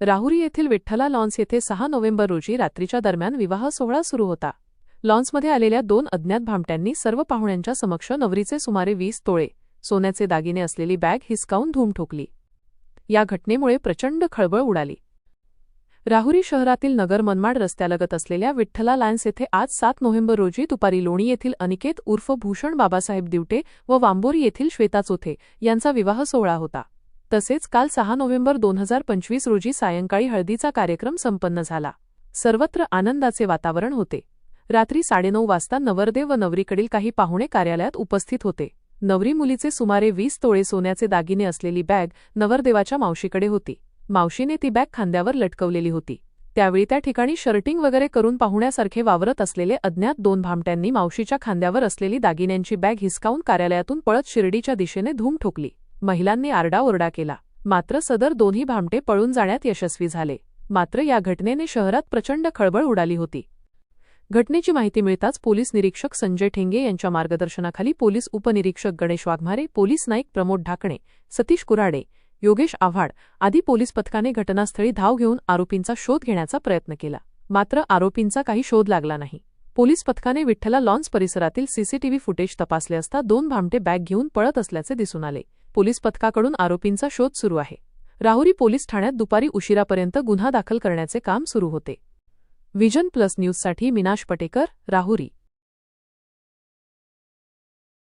राहुरी येथील विठ्ठला लॉन्स येथे सहा नोव्हेंबर रोजी रात्रीच्या दरम्यान विवाह सोहळा सुरू होता. लॉन्समध्ये आलेल्या दोन अज्ञात भामट्यांनी सर्व पाहुण्यांच्या समक्ष नवरीचे सुमारे वीस तोळे सोन्याचे दागिने असलेली बॅग हिसकावून धूम ठोकली. या घटनेमुळे प्रचंड खळबळ उडाली. राहुरी शहरातील नगर मनमाड रस्त्यालगत असलेल्या विठ्ठला लायन्स येथे आज सात नोव्हेंबर रोजी दुपारी लोणी येथील अनिकेत उर्फ भूषण बाबासाहेब दिवटे व वांबोरी येथील श्वेता चोथे यांचा विवाह सोहळा होता. तसेच काल सहा नोव्हेंबर दोन हजार पंचवीस रोजी सायंकाळी हळदीचा कार्यक्रम संपन्न झाला. सर्वत्र आनंदाचे वातावरण होते. रात्री साडेनऊ वाजता नवरदेव व नवरीकडील काही पाहुणे कार्यालयात उपस्थित होते. नवरी मुलीचे सुमारे वीस तोळे सोन्याचे दागिने असलेली बॅग नवरदेवाच्या मावशीकडे होती. मावशीने ती बॅग खांद्यावर लटकवलेली होती. त्यावेळी त्या ठिकाणी शर्टिंग वगैरे करून पाहुण्यासारखे वावरत असलेले अज्ञात दोन भामट्यांनी मावशीच्या खांद्यावर असलेली दागिन्यांची बॅग हिसकावून कार्यालयातून पळत शिर्डीच्या दिशेने धूम ठोकली. महिलांनी आरडाओरडा केला. मात्र सदर दोन्ही भामटे पळून जाण्यात यशस्वी झाले. मात्र या घटनेने शहरात प्रचंड खळबळ उडाली होती. घटनेची माहिती मिळताच पोलीस निरीक्षक संजय ठेंगे यांच्या मार्गदर्शनाखाली पोलीस उपनिरीक्षक गणेश वाघमारे पोलीस नाईक प्रमोद ढाकणे सतीश कुराडे योगेश आव्हाड आदी पोलीस पथकाने घटनास्थळी धाव घेऊन आरोपींचा शोध घेण्याचा प्रयत्न केला. मात्र आरोपींचा काही शोध लागला नाही. पोलीस पथकाने विठ्ठला लॉन्स परिसरातील सीसीटीव्ही फुटेज तपासले असता दोन भामटे बॅग घेऊन पळत असल्याचे दिसून आले. पोलीस पथकाकडून आरोपींचा शोध सुरू आहे. राहुरी पोलीस ठाण्यात दुपारी उशिरापर्यंत गुन्हा दाखल करण्याचे काम सुरू होते. विजन प्लस न्यूजसाठी मिनाश पटेकर राहुरी.